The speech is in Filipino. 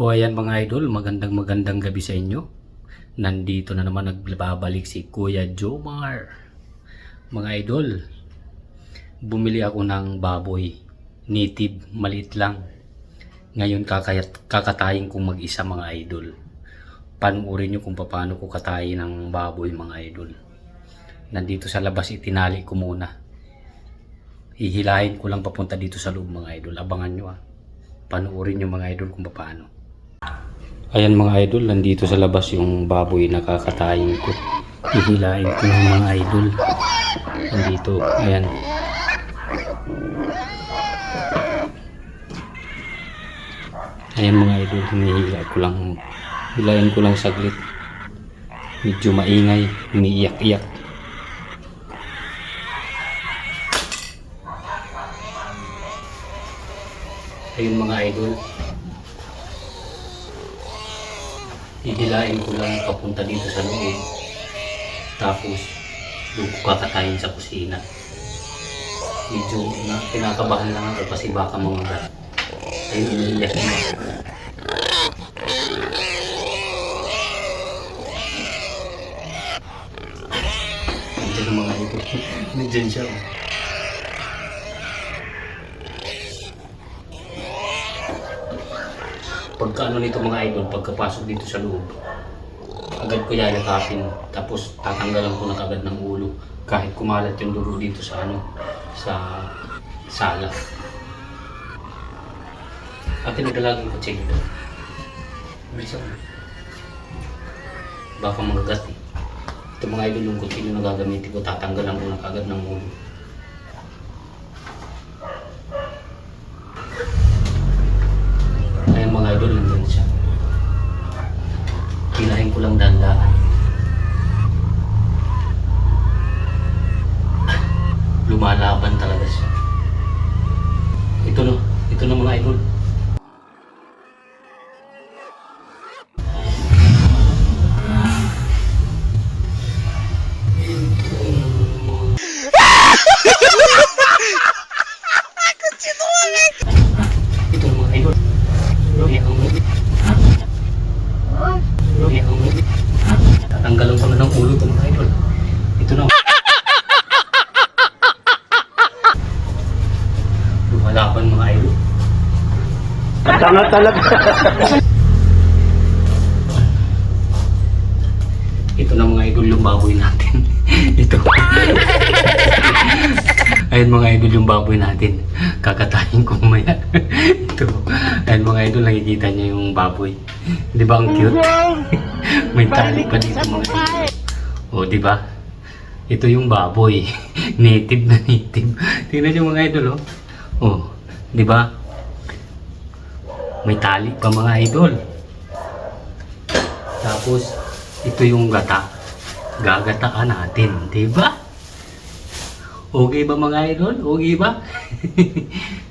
O ayan mga idol, magandang magandang gabi sa inyo. Nandito na naman nagbabalik si Kuya Jomar. Mga idol, bumili ako ng baboy. Native, maliit lang. Ngayon kakayat, kakatayin kong mag-isa mga idol. Panuorin nyo kung paano ko katayin ng baboy mga idol. Nandito sa labas itinali ko muna. Hihilahin ko lang papunta dito sa loob mga idol. Abangan nyo ah. Panuorin nyo mga idol kung paano. Ayan mga idol, nandito sa labas yung baboy na kakatayin ko. Hihilain ko ng mga idol. Nandito, ayan. Ayan mga idol, hinihila ko lang. Hilain ko lang saglit. Medyo maingay, umiiyak-iyak. Ayun mga idol, hihilain ko lang papunta dito sa loob. Tapos, doon ko kakatayin sa kusina. Medyo na, kinakabahan lang ako kasi baka mga Ayun, iniiyak na. Nandiyan ang mga ito. Nandiyan siya. oh. Pagka ano nito mga idol, pagkapasok dito sa loob, agad ko yayakapin. Tapos tatanggalan ko na kagad ng ulo. Kahit kumalat yung dugo dito sa ano, sa sala. At tinagdalagin ko check ito. Baka magagat eh. Ito mga idol yung kutsilyo na gagamitin ko, tatanggalan ko na kagad ng ulo. Dahan-dahan. Lumalaban talaga siya. Ito no, ito na mga idol. Ito na mga idol. Lugi ang lugi. Lugi ang lugi. Tatanggalan ko na ng ulo ito mga idol. Ito na. Lumalaban mga idol. Tanga talaga. Ito na mga idol yung baboy natin. Ito. Ayun mga idol yung baboy natin. Kakatayin ko mamaya. Ito. Ayun mga idol nakikita niyo yung baboy. Di ba ang cute? May tali pa dito mga idol. O di ba? Ito yung baboy. native na native. Tingnan niyo mga idol oh. Oh, di ba? May tali pa mga idol. Tapos, ito yung gata. Gagataan natin, di ba? Okay ba mga idol? Okay ba?